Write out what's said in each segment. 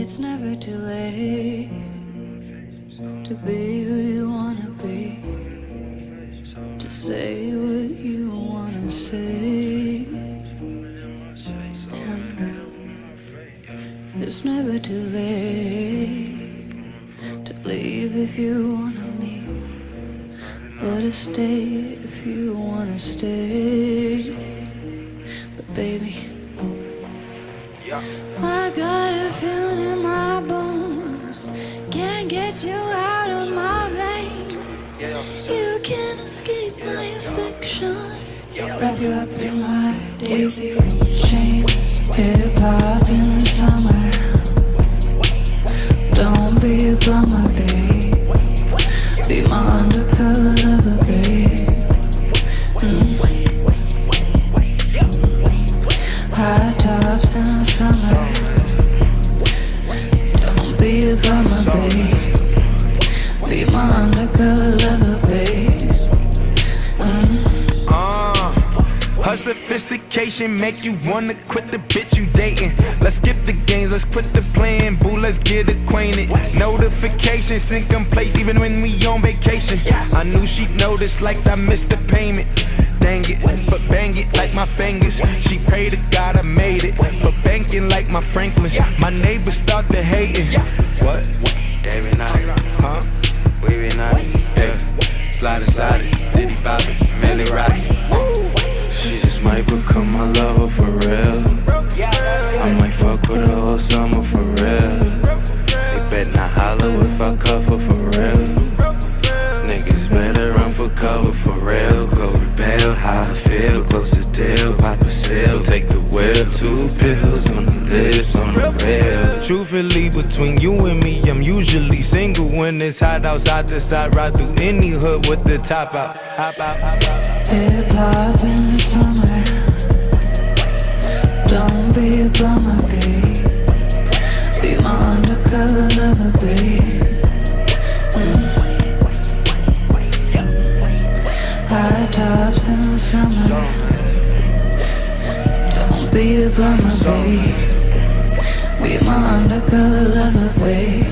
It's never too late to be who you wanna be, to say what you wanna say. And it's never too late to leave if you wanna leave, or to stay if you wanna stay. But baby. I got a Wrap you up in my daisy chains. Hit Hip hop in the summer. Don't be a bummer, babe. Be my undercover lover, babe. Mm. High tops in the summer. Don't be a bummer, babe. Be my undercover lover, sophistication make you wanna quit the bitch you dating. Let's skip the games, let's quit the playing, boo, let's get acquainted. Notifications sync in place even when we on vacation. I knew she'd notice like I missed the payment. Dang it, but bang it like my fingers. She prayed to God I made it, but banking like my Franklins. My neighbors start to hating. What? David Knight, Huh? we be nice. Hey, slide inside it, for real. Go to bail, how I feel, close to deal, pop a seal, take the wheel. Two pills on the lips, on the rail. Truthfully, between you and me, I'm usually single when it's hot outside the side. Ride through any hood with the top out. Hop out, hop out. Hip hop in the summer. Don't be a bummer, babe. High tops in the summer. Don't be a bummer, babe. Be my undercover lover, babe.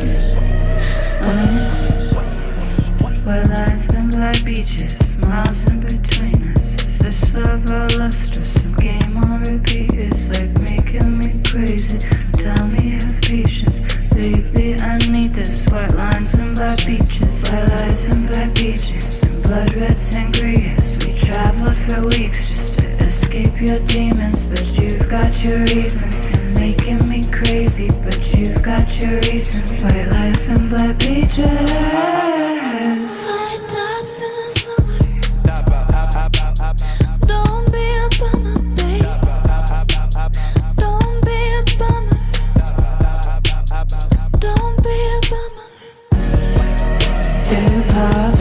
For weeks just to escape your demons, but you've got your reasons. You're making me crazy, but you've got your reasons. White lights and black beaches. High tops in the summer. Don't be a bummer, babe. Don't be a bummer. Don't be a bummer. Hip hop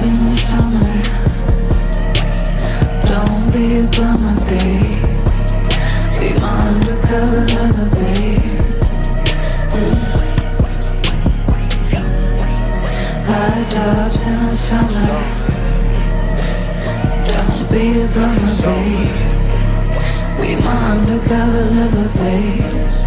Tops in the summer. Don't be a bummer, babe. Be my undercover lover, babe.